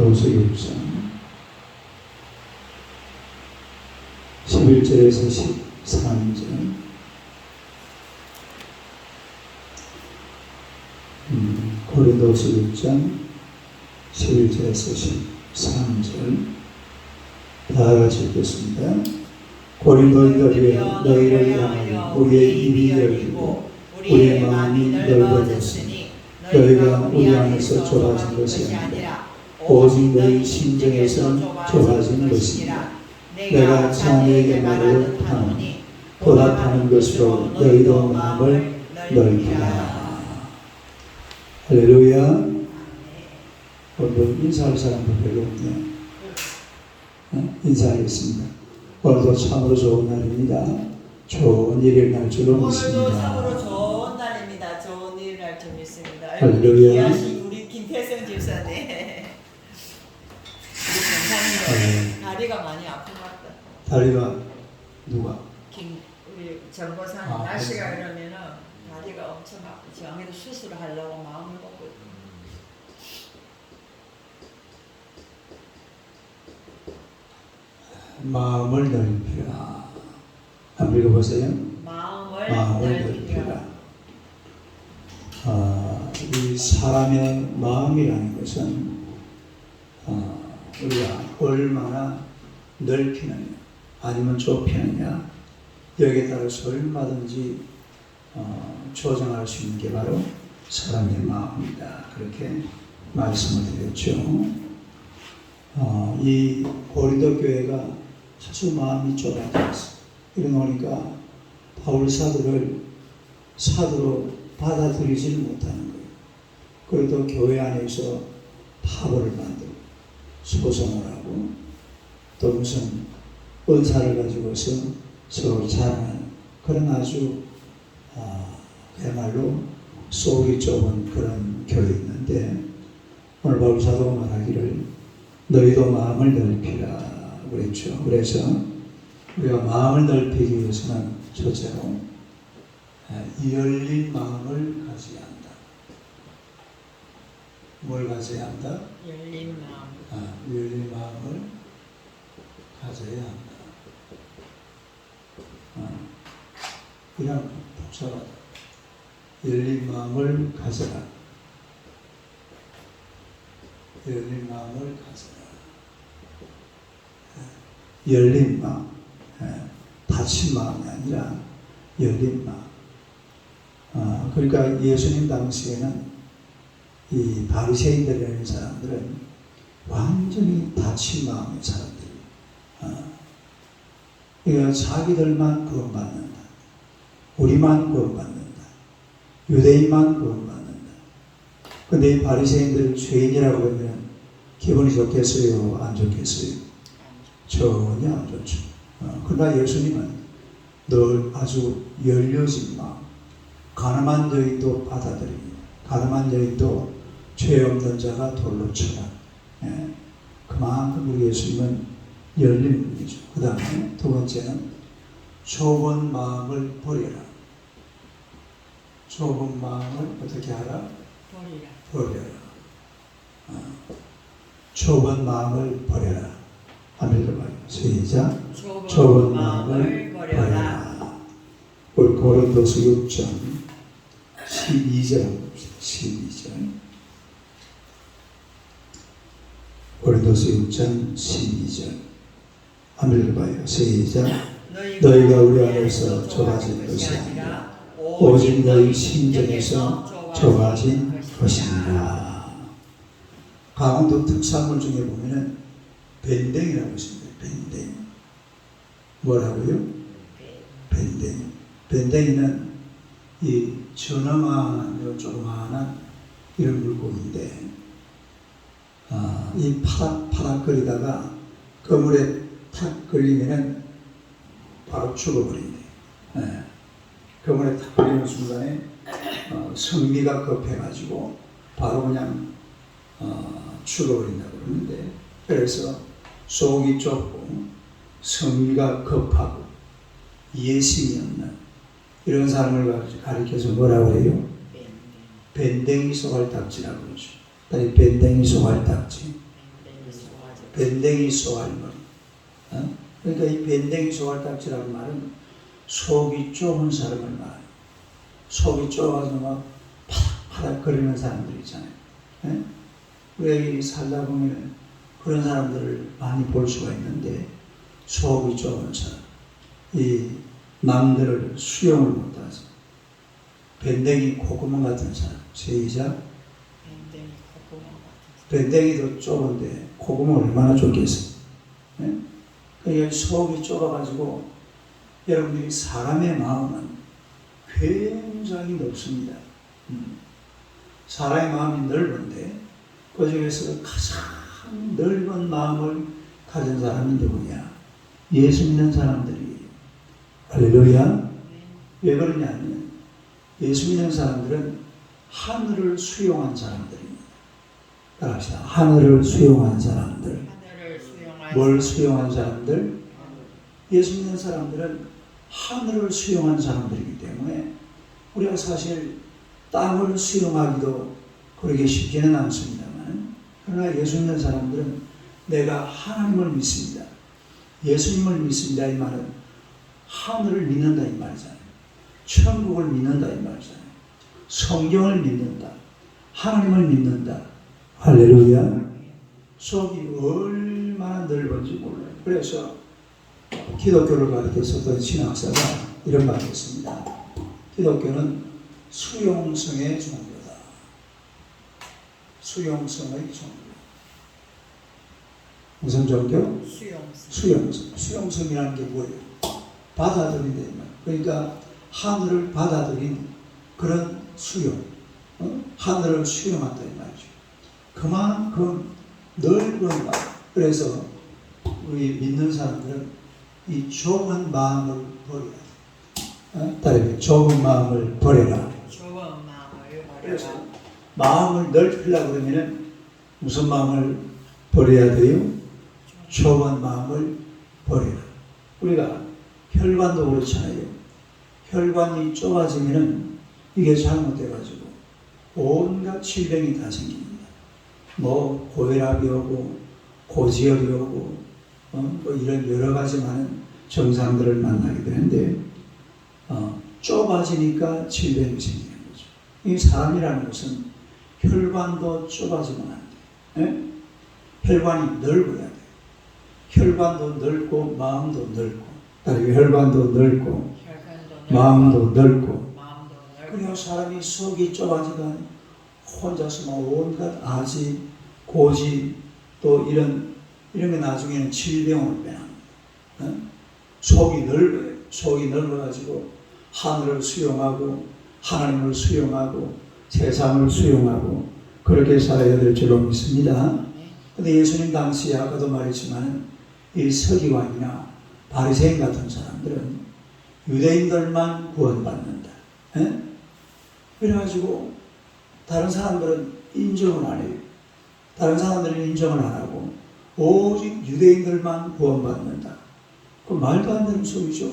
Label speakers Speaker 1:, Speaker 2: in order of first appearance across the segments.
Speaker 1: 고린도서 6장 11절에서 13절 음, 고린도서 6장 11절에서 13절. 다 같이 읽겠습니다. 고린도인들이여 너희를 향하여 우리의 입이 열리고 우리의 마음이 넓어졌으니 너희가 우리 안에서 좁아진 것이 아니라 오직 너희 심정에서 좁아진 것이니라 내가 자네에게 말을 하노니 보답하는 것으로 너희도 마음을 넓히라 할렐루야 오늘 인사할 사람도 별로 없네요 어? 인사하겠습니다 오늘도 참으로 좋은 날입니다 좋은 일일 날 줄로
Speaker 2: 오늘도
Speaker 1: 믿습니다
Speaker 2: 참으로 좋은 날입니다. 좋은 일날좀 있습니다.
Speaker 1: 할렐루야.
Speaker 2: 우리 김태성 집사님. 우리
Speaker 1: 네.
Speaker 2: 전사님 다리가 많이 아픈 것 같다.
Speaker 1: 다리가 누가?
Speaker 2: 김 우리 정보사님
Speaker 1: 아,
Speaker 2: 날씨가. 이러면은 다리가 엄청 아프지. 안 그래도 수술을 하려고 마음을 먹고.
Speaker 1: 마음을 넓히라 한번 읽어보세요
Speaker 2: 마음을
Speaker 1: 마음을
Speaker 2: 넓히라.
Speaker 1: 넓히라 아, 이 사람의 마음이라는 것은 어, 우리가 얼마나 넓히느냐 아니면 좁히느냐 여기에 따라서 얼마든지 어, 조정할 수 있는 게 바로 사람의 마음이다 그렇게 말씀을 드렸죠 어, 이 고린도 교회가 아주 마음이 좁아졌어 이러니까 바울 사도를 사도로 받아들이지 못하는 거예요. 그래도 교회 안에서 파벌을 만들고 소송을 하고 또 무슨 은사를 가지고서 서로 자랑하는 그런 아주 아, 그야말로 속이 좁은 그런 교회였는데 오늘 바울 사도가 말하기를 너희도 마음을 넓히라 그랬죠. 그래서 우리가 마음을 넓히기 위해서는 첫째로 이 열린 마음을 가져야 한다. 뭘 가져야 한다?
Speaker 2: 열린 마음.
Speaker 1: 아, 열린 마음을 가져야 한다. 아, 그냥 복잡하다. 열린 마음을 가져라. 열린 마음을 가져라. 아, 열린 마음, 예, 닫힌 마음이 아니라 열린 마음. 아, 그러니까 예수님 당시에는 이 바리새인들이라는 사람들은 완전히 닫힌 마음의 사람들. 아, 그러니까 자기들만 구원받는다. 우리만 구원받는다. 유대인만 구원받는다. 근데 이 바리새인들을 죄인이라고 하면 기분이 좋겠어요? 안 좋겠어요? 전혀 안 좋죠. 어, 그러나 예수님은 늘 아주 열려진 마음, 가늠한 여인도 받아들입니다. 가늠한 여인도 죄 없는 자가 돌로 쳐라. 예. 그만큼 우리 예수님은 열린 분이죠. 그 다음에 두 번째는 좁은 마음을 버려라. 좁은 마음을 어떻게 하라?
Speaker 2: 버리라.
Speaker 1: 버려라. 어. 좁은 마음을 버려라. 한번 읽어봐요. 시작.
Speaker 2: 좁은, 마음을 버려라.
Speaker 1: 버려라. 우리 고린도서 6장 12절 12절 고린도서 6장 12절 한번 읽어봐요. 시작. 너희가 우리 안에서 좁아진 것이 아니라 오직 너희 심정에서 좁아진 것입니다. 강원도 특산물 중에 보면은 밴댕이라고 있습니다. 밴댕. 뭐라고요? 밴댕이. 밴댕이는 이 전어만 요 조그마한 이런 물고기인데 아, 이 파닥 파닥거리다가 그물에 탁 걸리면은 바로 죽어버린대. 예. 그물에 탁 걸리는 순간에 어, 성미가 급해가지고 바로 그냥 어, 죽어버린다고 그러는데 그래서 속이 좁고 성미가 급하고 예심이 없는 이런 사람을 가리켜서 뭐라고 해요? 밴댕이 소갈딱지라고 그러죠. 아니 밴댕이 소갈딱지. 밴댕이 쏘알머리. 어? 그러니까 이 밴댕이 쏘알딱지라는 말은 속이 좁은 사람을 말해요. 속이 좁아서 막 파닥파닥 거리는 사람들 있잖아요. 예? 우리가 이 살다 보면 그런 사람들을 많이 볼 수가 있는데 속이 좁은 사람, 이 남들을 수용을 못하죠. 밴댕이 콧구멍 같은 사람,
Speaker 2: 콧구멍 같은
Speaker 1: 밴댕이도 좁은데 콧구멍 얼마나 좁겠어요. 예? 그러니까 속이 좁아가지고 여러분들이 사람의 마음은 굉장히 넓습니다. 음. 사람의 마음이 넓은데 그 중에서 가장 넓은 마음을 가진 사람이 누구냐? 예수 믿는 사람들이 할렐루야. 왜 그러냐면 예수 믿는 사람들은 하늘을 수용한 사람들입니다. 따라합시다. 하늘을 수용한 사람들. 뭘. 수용한 사람들? 예수 믿는 사람들은 하늘을 수용한 사람들이기 때문에 우리가 사실 땅을 수용하기도 그렇게 쉽지는 않습니다만 그러나 예수 믿는 사람들은 내가 하나님을 믿습니다. 예수님을 믿습니다. 이 말은 하늘을 믿는다 이 말이잖아요. 천국을 믿는다 이 말이잖아요. 성경을 믿는다. 하나님을 믿는다. 할렐루야. 속이 얼마나 넓은지 몰라요. 그래서 기독교를 가르쳤었던 신학사가 이런 말을 했습니다. 기독교는 수용성의 종교다. 수용성의 종교. 무슨 종교?
Speaker 2: 수용성.
Speaker 1: 수용성. 수용성이라는 게 뭐예요? 받아들인다. 그러니까 하늘을 받아들인 그런 수용. 어? 하늘을 수용한다 이 말이죠. 그만큼 넓은 마음. 그래서 우리 믿는 사람들은 이 좁은 마음을 버려야 돼. 어? 따르게 좁은 마음을 버려라.
Speaker 2: 좁은 마음을 버려라.
Speaker 1: 마음을 넓히려고 그러면은 무슨 마음을 버려야 돼요? 좁은 마음을 버려라. 우리가 혈관도 그렇잖아요. 혈관이 좁아지면은 이게 잘못돼가지고 온갖 질병이 다 생깁니다. 뭐 고혈압이 오고 고지혈이 오고 어, 뭐 이런 여러 가지 많은 증상들을 만나게 되는데 어, 좁아지니까 질병이 생기는 거죠. 이 사람이라는 것은 혈관도 좁아지면 안 돼. 예? 혈관이 넓어야 돼. 혈관도 넓고 마음도 넓고 혈관도 넓고
Speaker 2: 혈관도 넓고
Speaker 1: 마음도 넓고
Speaker 2: 마음도 넓고
Speaker 1: 사람이 속이 좁아지가 혼자서 막 온갖 아지 고지 또 이런 이런 게 나중에는 질병으로 변합니다. 어? 속이 넓어요. 속이 넓어가지고 하늘을 수용하고 하나님을 수용하고 세상을 수용하고 그렇게 살아야 될 줄로 믿습니다.
Speaker 2: 네.
Speaker 1: 근데 예수님 당시에 아까도 말했지만 이 서기관이나 바리새인 같은 사람들은 유대인들만 구원받는다. 예? 그래가지고 다른 사람들은 인정을 안 해요. 다른 사람들은 인정을 안 하고 오직 유대인들만 구원받는다. 그 말도 안 되는 소리죠.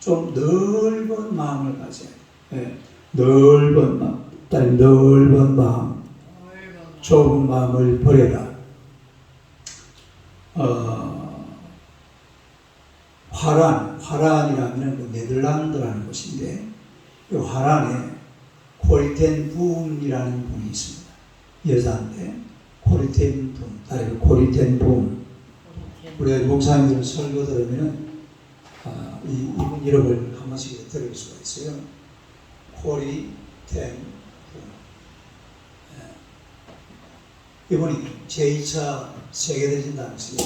Speaker 1: 좀 넓은 마음을 가져야. 예. 넓은 마음, 딸 넓은 마음. 좁은 마음을 버려라. 어, 화란, 화란이라면 그 네덜란드라는 곳인데, 이 화란에 코리텐 붐이라는 분이 있습니다. 여자인데, 코리텐 붐, 다른 코리텐 붐.
Speaker 2: 우리
Speaker 1: 우리 목사님들 설교 들으면은, 아, 이, 이분 이름을 한 번씩 들을 수가 있어요. 코리텐 붐. 이분이 제2차 세계대전 당시에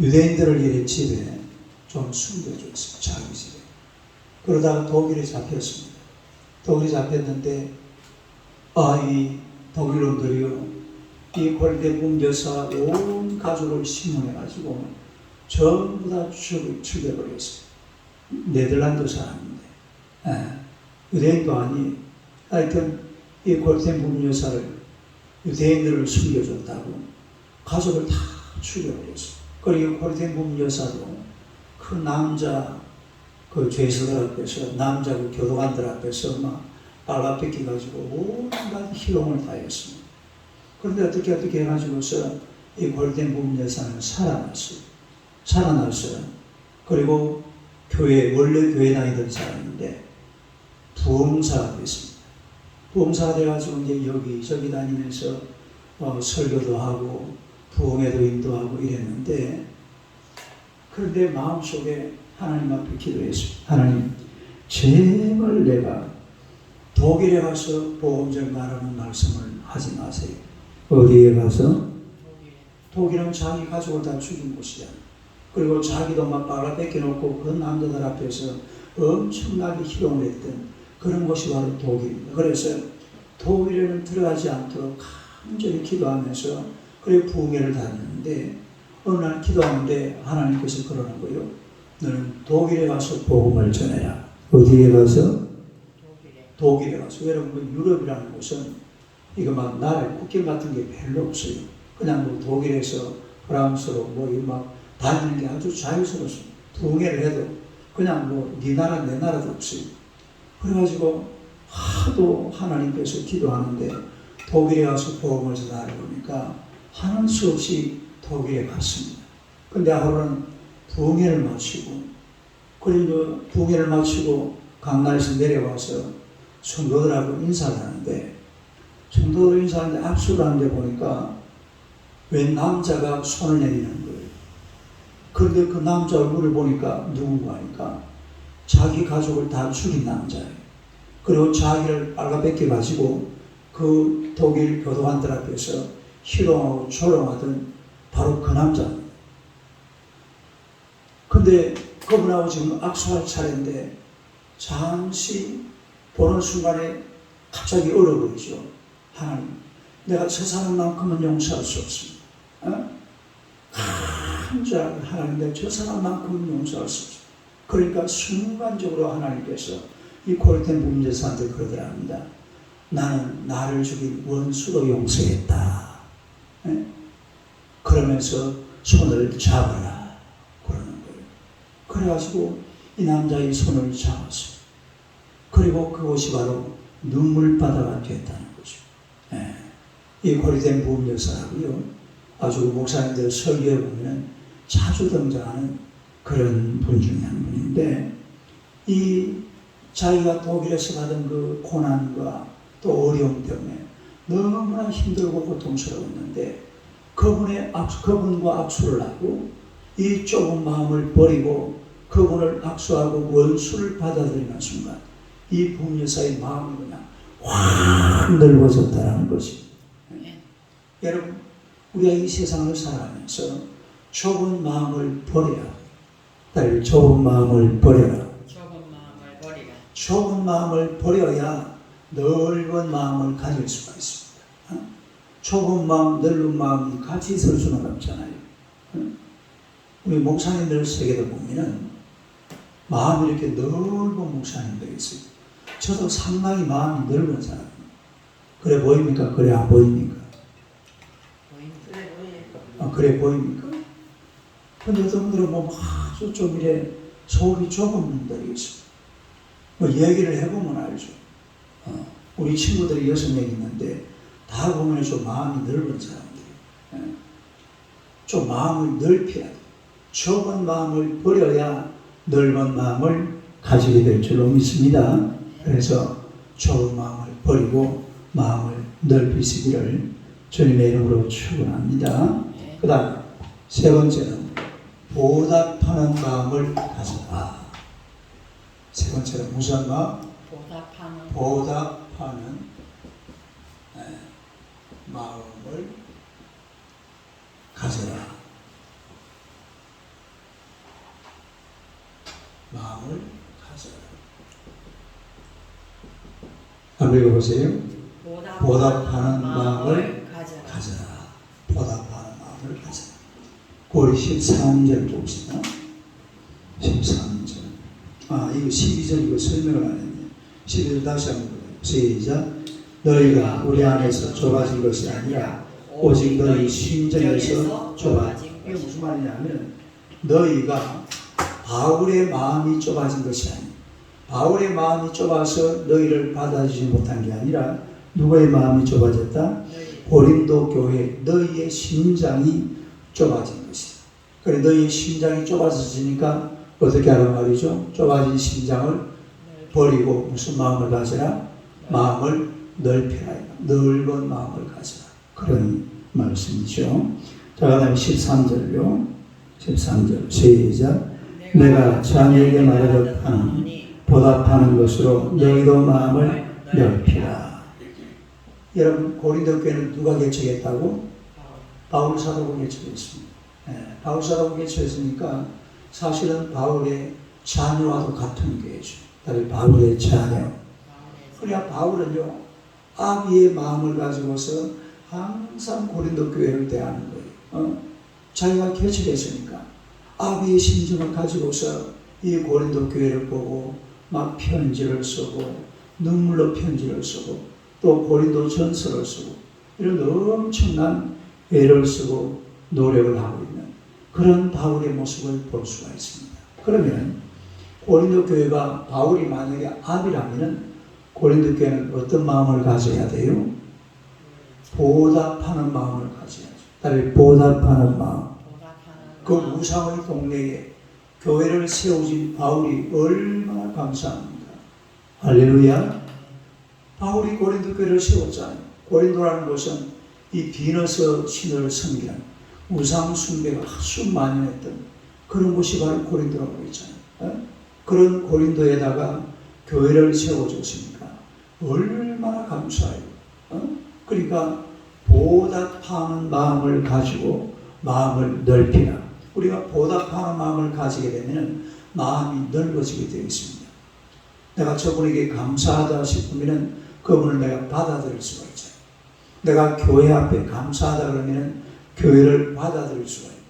Speaker 1: 유대인들을 이리 집에 좀 숨겨줬어요. 자기 집에. 그러다가 독일에 잡혔습니다. 독일에 잡혔는데, 아, 이 독일놈들이요. 이 골대궁 여사 온 가족을 신문해가지고 전부 다 죽, 죽여버렸어요. 네덜란드 사람인데. 예, 유대인도 아니, 하여튼 이 골대궁 여사를 유대인들을 숨겨줬다고 가족을 다 죽여버렸어. 그리고 고리텐붐 여사도 그 남자 그 죄수들 앞에서 남자 그 교도관들 앞에서 막 빨아뺏기 가지고 온갖 희롱을 다했습니다. 그런데 어떻게 어떻게 해가지고서 이 골덴 부분에서는 살아났어요. 살아났어요. 그리고 교회 원래 교회 다니던 사람인데 부흥사가 됐습니다. 부흥사가 돼가지고 이제 여기 저기 다니면서 어, 설교도 하고 부흥에도 인도하고 이랬는데 그런데 마음속에 하나님 앞에 기도했습니다. 하나님 제발 내가 독일에 가서 보험 전가라는 말씀을 하지 마세요. 어디에 가서? 독일은 자기 가족을 다 죽인 곳이야. 그리고 자기도 막 빨아 뺏겨놓고 그 남자들 앞에서 엄청나게 희롱을 했던 그런 곳이 바로 독일입니다. 그래서 독일에는 들어가지 않도록 간절히 기도하면서 그리고 부흥회를 다녔는데 어느 날 기도하는데 하나님께서 그러는 거예요. 너는 독일에 가서 복음을 전해라. 어디에 가서?
Speaker 2: 독일에.
Speaker 1: 가서 여러분 그 유럽이라는 곳은 이거 막 나라의 국경 같은 게 별로 없어요. 그냥 뭐 독일에서 프랑스로 뭐이막 다니는 게 아주 자유스럽습니다. 부흥회를 해도 그냥 뭐 네 나라 내 나라도 없어요. 그래가지고 하도 하나님께서 기도하는데 독일에 가서 복음을 전하려 보니까 하는 수 없이 독일에 갔습니다. 근데 하루는 부흥회를 마치고 그리고 부흥회를 마치고 강남에서 내려와서 성도들하고 인사를 하는데 성도들 인사하는데 악수를 하는데 보니까 웬 남자가 손을 내미는 거예요. 그런데 그 남자 얼굴을 보니까 누군가 하니까 자기 가족을 다 죽인 남자예요. 그리고 자기를 빨가벗겨 가지고 그 독일 교도관들 앞에서 희롱하고 조롱하던 바로 그 남자입니다. 근데 그분하고 지금 악수할 차례인데 잠시 보는 순간에 갑자기 얼어버리죠. 하나님, 내가 저 사람만큼은 용서할 수 없습니다. 어? 간절 하나님, 내가 저 사람만큼은 용서할 수 없습니다. 그러니까 순간적으로 하나님께서 이 고르텐 문제사한테 그러더랍니다. 나는 나를 죽인 원수로 용서했다. 예? 그러면서 손을 잡아라. 그래가지고 이 남자의 손을 잡았어요. 그리고 그곳이 바로 눈물바다가 됐다는 거죠. 예. 이 고리된 부흥 역사라고요. 아주 목사님들 설교에 보면 자주 등장하는 그런 분 중에 한 분인데 이 자기가 독일에서 받은 그 고난과 또 어려움 때문에 너무나 힘들고 고통스러웠는데 그분의 악수, 그분과 악수를 하고 이 좁은 마음을 버리고 그분을 악수하고 원수를 받아들이는 순간 이 부흥여사의 마음이 그냥 확 넓어졌다는 것이
Speaker 2: 예.
Speaker 1: 여러분 우리가 이 세상을 살아가면서 좁은 마음을 버려야 딸 좁은 마음을 버려라
Speaker 2: 좁은 마음을 버리라.
Speaker 1: 좁은 마음을 버려야 넓은 마음을 가질 수가 있습니다. 어? 좁은 마음, 넓은 마음이 같이 있을 수는 없잖아요. 어? 우리 목사님들 세계도 보면은 마음이 이렇게 넓은 목사님들이 있어요. 저도 상당히 마음이 넓은 사람입니다. 그래 보입니까? 그래 안 보입니까? 아, 그래 보입니까? 근데 어떤 분들은 뭐 아주 좀 이래 속이 좁은 분들이 있어요. 뭐 얘기를 해보면 알죠. 어, 우리 친구들이 여섯 명 있는데 다 보면 좀 마음이 넓은 사람들이. 예. 좀 마음을 넓혀야 돼. 좁은 마음을 버려야 넓은 마음을 가지게 될 줄로 믿습니다. 그래서 좁은 마음을 버리고 마음을 넓히시기를 주님의 이름으로 축원합니다.
Speaker 2: 예.
Speaker 1: 그 다음 세 번째는 보답하는 마음을 가져라. 세 번째는 무슨 마음?
Speaker 2: 보답하는
Speaker 1: 보답하는 예, 마음을 가져라. 마음을 가져라. 한번 읽어보세요.
Speaker 2: 보답하는, 마음을 가져라.
Speaker 1: 가져라. 보답하는 마음을 가져라. 우리 13절 봅시다. 13절. 아, 이거 12절 이거 설명을 안 했네. 12절 다시 한번. 시작. 너희가 우리 안에서 좁아진 것이 아니라 오직 너희 심정에서 좁아진 이게 무슨 말이냐면 너희가 바울의 마음이 좁아진 것이 아니야. 바울의 마음이 좁아서 너희를 받아주지 못한 게 아니라 누구의 마음이 좁아졌다? 고린도 교회 너희의 심장이 좁아진 것이다. 그래 너희의 심장이 좁아지니까 어떻게 하란 말이죠? 좁아진 심장을 버리고 무슨 마음을 가지라? 마음을 넓혀라. 넓은 마음을 가지라. 그런 말씀이죠. 자, 그 다음에 13절요. 13절. 시작. 내가 자녀에게 하노니 보답하는 것으로 너희도 마음을 넓히라. 여러분, 고린도 교회는 누가 개척했다고? 바울 사도가 개척했습니다. 예, 바울 사도가 개척했으니까 사실은 바울의 자녀와도 같은 교회죠. 다른 바울의 자녀. 그래야 바울은요, 아비의 마음을 가지고서 항상 고린도 교회를 대하는 거예요. 어? 자기가 개척했으니까 아비의 심정을 가지고서 이 고린도 교회를 보고 막 편지를 쓰고 눈물로 편지를 쓰고 또 고린도 전서를 쓰고 이런 엄청난 애를 쓰고 노력을 하고 있는 그런 바울의 모습을 볼 수가 있습니다. 그러면 고린도 교회가 바울이 만약에 아비라면은 고린도 교회는 어떤 마음을 가져야 돼요? 보답하는 마음을 가져야죠. 보답하는 마음. 그 우상의 동네에 교회를 세우신 바울이 얼마나 감사합니다. 할렐루야. 바울이 고린도 교회를 세웠잖아요. 고린도라는 곳은 이 비너스 신을 섬기는 우상 숭배가 아주 만연했던 그런 곳이 바로 고린도라고 했잖아요. 어? 그런 고린도에다가 교회를 세워줬으니까 얼마나 감사해요. 어? 그러니까 보답하는 마음을 가지고 마음을 넓히라. 우리가 보답하는 마음을 가지게 되면 마음이 넓어지게 되어 있습니다. 내가 저분에게 감사하다 싶으면 그분을 내가 받아들일 수가 있잖아요. 내가 교회 앞에 감사하다 그러면 교회를 받아들일 수가 있고,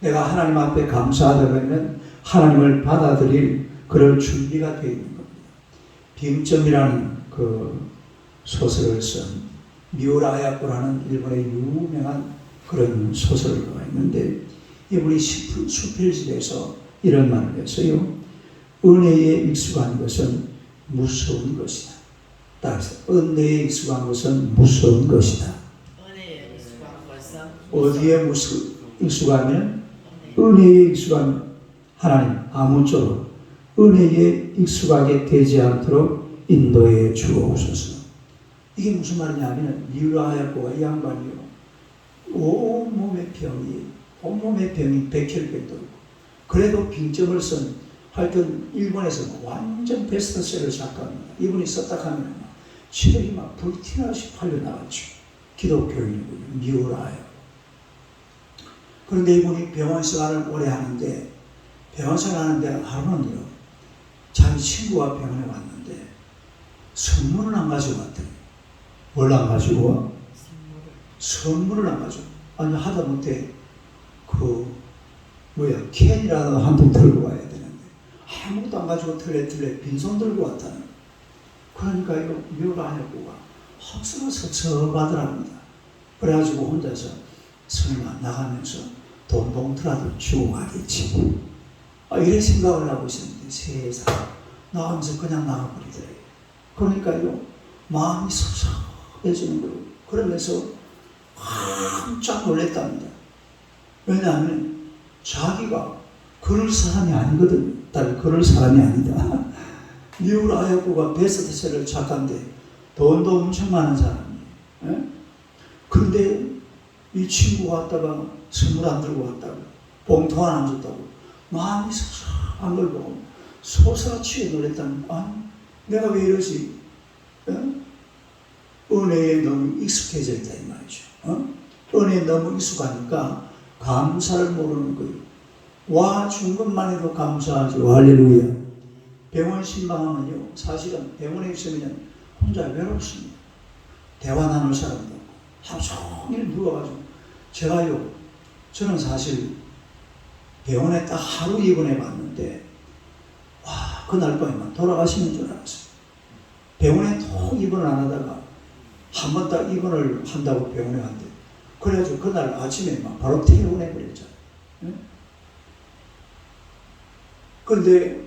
Speaker 1: 내가 하나님 앞에 감사하다 그러면 하나님을 받아들일 그런 준비가 되어 있는 겁니다. 빙점이라는 그 소설을 쓴 미우라 하야코라는 일본의 유명한 그런 소설가가 있는데 수- 수필집에서 이런 말을 했어요. 은혜에 익숙한 것은 무서운 것이다. 따라서 은혜에 익숙한 것은 무서운 것이다. 어디에 무수, 익숙하면 은혜에 익숙한 하나님 아무쪼록 은혜에 익숙하게 되지 않도록 인도해 주옵소서. 이게 무슨 말이냐면 미우라하야코가 이 양반이요. 온 몸의 병이 온몸의 병이 백혈병도 있고 그래도 빙점을 쓴 하여튼 일본에서 완전 베스트셀러 작가입니다. 이분이 썼다 하면 시력이 막 불티나시 팔려나갔죠. 기독교인이고요. 미우라하야코. 그런데 이분이 병원 생활을 오래 하는데 병원 생활하는데 하루는요 자기 친구가 병원에 왔는데 선물을 안 가지고 왔더니 뭘 안 가지고 와? 선물을 안 가지고 아니 하다못해 그 뭐야 캔이라도 한 통 들고 와야 되는데 아무것도 안 가지고 틀레틀레 빈손 들고 왔다는. 그러니까 이거 묘가 하냐고가 헛스러 섭섭하더랍니다. 그래가지고 혼자서 설마 나가면서 돈 봉투라도 주고 가겠지. 아, 이런 생각을 하고 있었는데 세상 나가면서 그냥 나가버리더래요. 그러니까요 마음이 섭섭해지는 거예요. 그러면서 깜짝 놀랐답니다. 왜냐하면 자기가 그럴 사람이 아니거든. 딸 그럴 사람이 아니다. 미울 아야코가 베스트셀러 작가인데 돈도 엄청 많은 사람이에요. 예? 근데 이 친구가 왔다가 선물 안 들고 왔다고 봉투 안 줬다고 마음이 섭섭한 걸 보고 소사치에 놀랬다는 아니 내가 왜 이러지? 예? 은혜에 너무 익숙해져 있다 이 말이죠. 어? 은혜에 너무 익숙하니까 감사를 모르는 거예요. 와 준 것만 해도 감사하죠. 할렐루야. 병원 신방하면요. 사실은 병원에 있으면 혼자 외롭습니다. 대화 나눌 사람도 하루 종일 누워가지고 제가요. 저는 사실 병원에 딱 하루 입원해 봤는데 와 그날 밤에만 돌아가시는 줄 알았어요. 병원에 통 입원을 안 하다가 한 번 딱 입원을 한다고 병원에 갔는데 그래가지고 그날 아침에 막 바로 퇴원해 버렸잖아요. 응? 그런데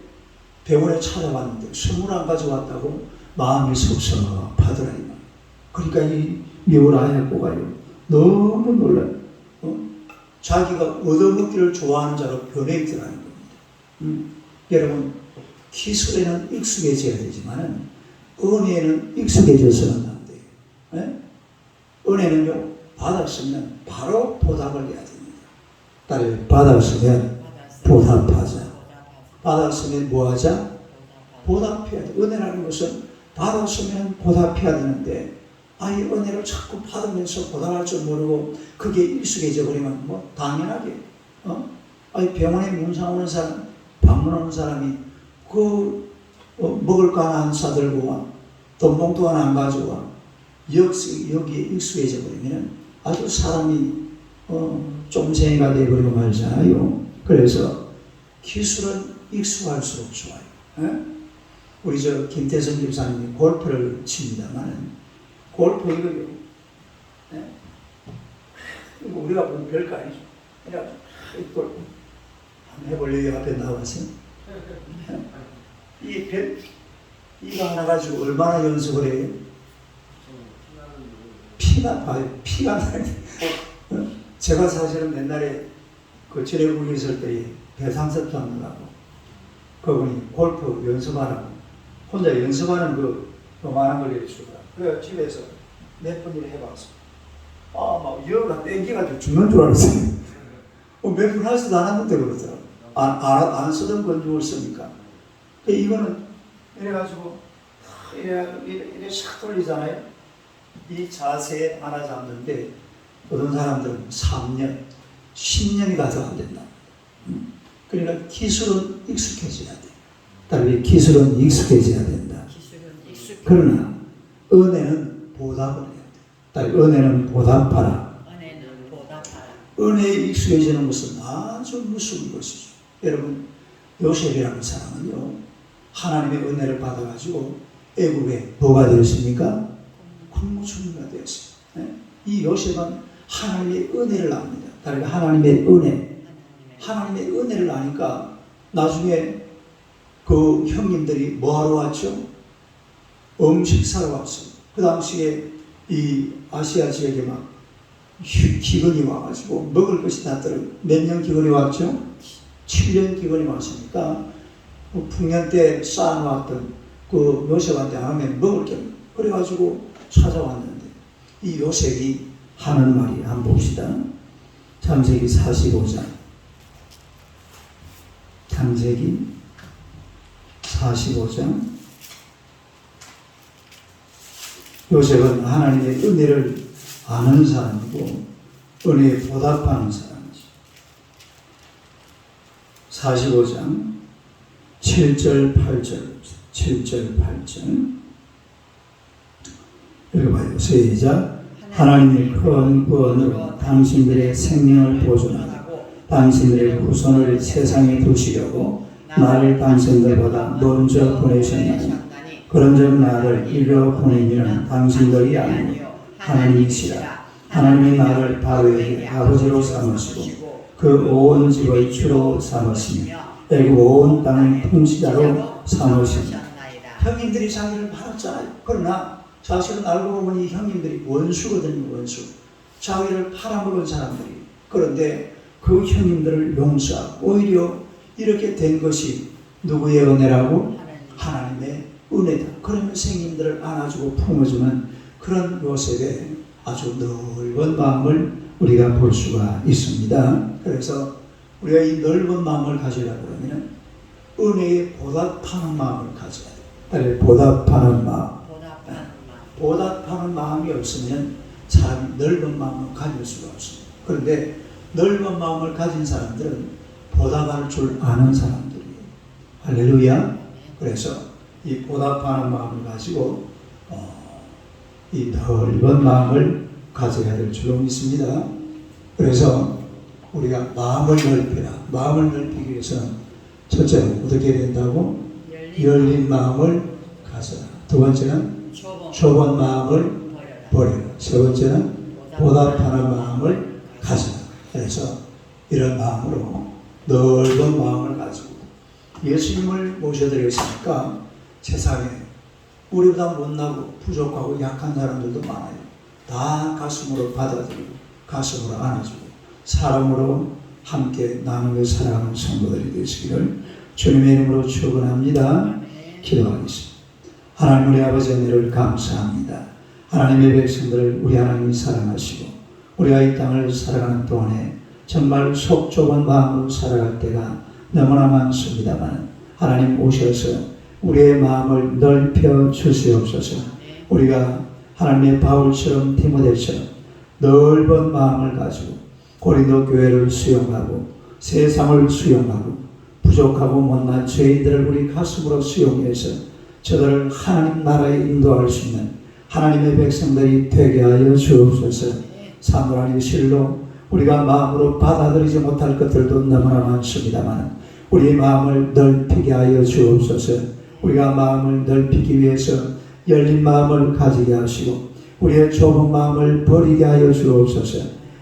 Speaker 1: 병원에 찾아봤는데 선물 안 가져왔다고 마음이 섭섭하더라. 그러니까 이 미워라야고가요. 너무 놀라요. 어? 자기가 얻어먹기를 좋아하는 자로 변해 있더라는 겁니다. 음, 여러분 기술에는 익숙해져야 되지만은 은혜에는 익숙해져서는 안 돼요. 예? 은혜는요 받았으면 바로 보답을 해야 됩니다. 따라요 받았으면 보답하자. 받았으면 뭐하자? 보답해야 돼. 은혜라는 것은 받았으면 보답해야 되는데 아이 은혜를 자꾸 받으면서 보답할 줄 모르고 그게 익숙해져 버리면 뭐 당연하게 어? 아니 병원에 문상 오는 사람 방문하는 사람이 그 어, 먹을 거 하나 안 사들고 와. 돈 봉투 하나 안 가지고 와. 역시 여기에 익숙해져 버리면 아주 사람이 어, 좀생이가 되어버리고 말잖아요. 그래서 기술은 익숙할수록 좋아요. 예? 우리 저 김태선 집사님이 골프를 칩니다만은 골프 이거요. 예? 이거 우리가 보면 별거 아니죠. 그냥 이 골프 한번 해볼래요? 앞에 나와서. 예? 이 별, 이거 하나 가지고 얼마나 연습을 해요? 피가 봐요. 피가 나요. 어? 제가 사실은 옛날에 그 지뢰국에 있을 때 배상섭 잡느라고 그분이 골프 연습하라고 혼자 연습하는 그 요만한 걸 해주더라. 그래 집에서 몇 번을 해봤어. 아막 여가 땡기가지고 죽는 줄 알았어요. 어, 몇번 하지도 않았는데 그러더라고. 안, 안, 안 쓰던 건죽을 쓰니까. 이거는 이래가지고 이래 이래 이래 샥 돌리잖아요. 이 자세에 하나 잡는데 어떤 사람들은 3년, 10년이 가도 안 된다. 음. 그러니까 기술은 익숙해져야 돼. 따르 기술은 익숙해져야 된다. 그러나 은혜는 보답을 해야 돼. 따르 은혜는 보답하라.
Speaker 2: 은혜는 보답하라.
Speaker 1: 은혜에 익숙해지는 것은 아주 무서운 것이죠. 여러분 요셉이라는 사람은요 하나님의 은혜를 받아가지고 애국에 뭐가 되었습니까? 국무총리가 되었어요. 예? 이 요셉은 하나님의 은혜를 압니다. 그러니까 하나님의 은혜,
Speaker 2: 하나님의
Speaker 1: 은혜를 아니까 나중에 그 형님들이 뭐하러 왔죠? 음식 사러 왔어요. 그 당시에 이 아시아 지역에 막 기- 기근이 와가지고 먹을 것이 났더라. 몇년 기근이 왔죠? 7년 기근이 왔으니까 그 풍년 때 쌓아놓았던 그 요셉한테 하면 먹을 게. 그래가지고 찾아왔는데 이 요셉이 하는 말이 한번 봅시다. 창세기 45장 창세기 45장 요셉은 하나님의 은혜를 아는 사람이고 은혜에 보답하는 사람이죠. 45장 7절 8절 7절 8절 읽어봐요. 시작 하나님의 큰 구원으로 당신들의 생명을 보존하고 당신들의 후손을 세상에 두시려고 나를 당신들보다 먼저 보내셨나니 그런즉 나를 일러 보낸 이는 당신들이 아니요 하나님이시라 하나님이 나를 바로에게 아버지로 삼으시고 그 온 집의 주로 삼으시며 애굽 온 땅의 통치자로 삼으시며 형님들이 자기를 팔았잖아요. 그러나 사실은 알고 보면 이 형님들이 원수거든요, 원수. 자기를 팔아먹은 사람들이. 그런데 그 형님들을 용서하고 오히려 이렇게 된 것이 누구의 은혜라고? 하나님의 은혜다. 그러면 생님들을 안아주고 품어주는 그런 요셉의 아주 넓은 마음을 우리가 볼 수가 있습니다. 그래서 우리가 이 넓은 마음을 가지려고 그러면 은혜에 보답하는 마음을 가져야 돼요. 따라서 보답하는 마음.
Speaker 2: 보답하는 마음.
Speaker 1: 보답하는 마음이 없으면 사람이 넓은 마음을 가질 수가 없습니다. 그런데 넓은 마음을 가진 사람들은 보답할 줄 아는 사람들이에요. 할렐루야. 그래서 이 보답하는 마음을 가지고 어, 이 넓은 마음을 가져야 될 줄로 믿습니다. 그래서 우리가 마음을 넓히라. 마음을 넓히기 위해서는 첫째는 어떻게 된다고?
Speaker 2: 열린
Speaker 1: 마음을 가져라. 두 번째는
Speaker 2: 좁은
Speaker 1: 마음을. 버려라. 세 번째는 보답하는 마음을 가져라. 그래서 이런 마음으로 넓은 마음을 가지고 예수님을 모셔드렸으니까 세상에 우리보다 못나고 부족하고 약한 사람들도 많아요. 다 가슴으로 받아들이고 가슴으로 안아주고 사랑으로 함께 나누며 살아가는 성도들이 되시기를 주님의 이름으로 축원합니다.
Speaker 2: 네.
Speaker 1: 기도하겠습니다. 하나님 우리 아버지 은혜를 감사합니다. 하나님의 백성들을 우리 하나님이 사랑하시고 우리가 이 땅을 살아가는 동안에 정말 속 좁은 마음으로 살아갈 때가 너무나 많습니다만 하나님 오셔서 우리의 마음을 넓혀 주시옵소서.
Speaker 2: 네.
Speaker 1: 우리가 하나님의 바울처럼 디모데처럼 넓은 마음을 가지고 고린도 교회를 수용하고 세상을 수용하고 부족하고 못난 죄인들을 우리 가슴으로 수용해서 저들을 하나님 나라에 인도할 수 있는 하나님의 백성들이 되게 하여 주옵소서.
Speaker 2: 네.
Speaker 1: 사물하니 실로 우리가 마음으로 받아들이지 못할 것들도 너무나 많습니다만 우리의 마음을 넓히게 하여 주옵소서. 우리가 마음을 넓히기 위해서 열린 마음을 가지게 하시고 우리의 좁은 마음을 버리게 하여 주옵소서.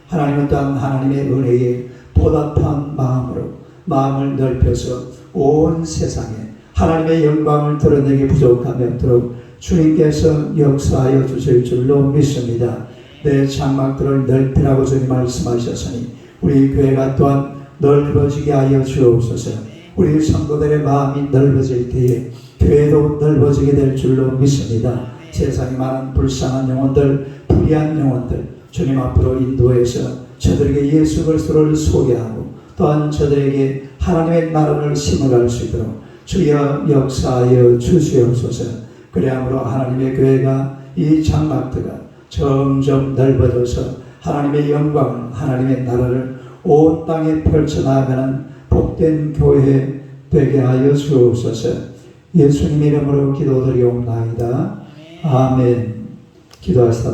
Speaker 1: 하나님은 또한 하나님의 은혜에 보답한 마음으로 마음을 넓혀서 온 세상에 하나님의 영광을 드러내기 부족함이 없도록 주님께서 역사하여 주실 줄로 믿습니다. 내 장막들을 넓히라고 주님 말씀하셨으니 우리 교회가 또한 넓어지게 하여 주옵소서. 우리 성도들의 마음이 넓어질 때에 교회도 넓어지게 될 줄로 믿습니다. 세상에 많은 불쌍한 영혼들, 불의한 영혼들 주님 앞으로 인도해서 저들에게 예수 그리스도를 소개하고 또한 저들에게 하나님의 나라를 심어갈 수 있도록 주여 역사하여 주시옵소서. 그래야므로 하나님의 교회가 이 장막들가 점점 넓어져서 하나님의 영광을 하나님의 나라를 온 땅에 펼쳐나가는 복된 교회 되게 하여 주옵소서. 예수님 이름으로 기도드리옵나이다.
Speaker 2: 네.
Speaker 1: 아멘. 기도하시다.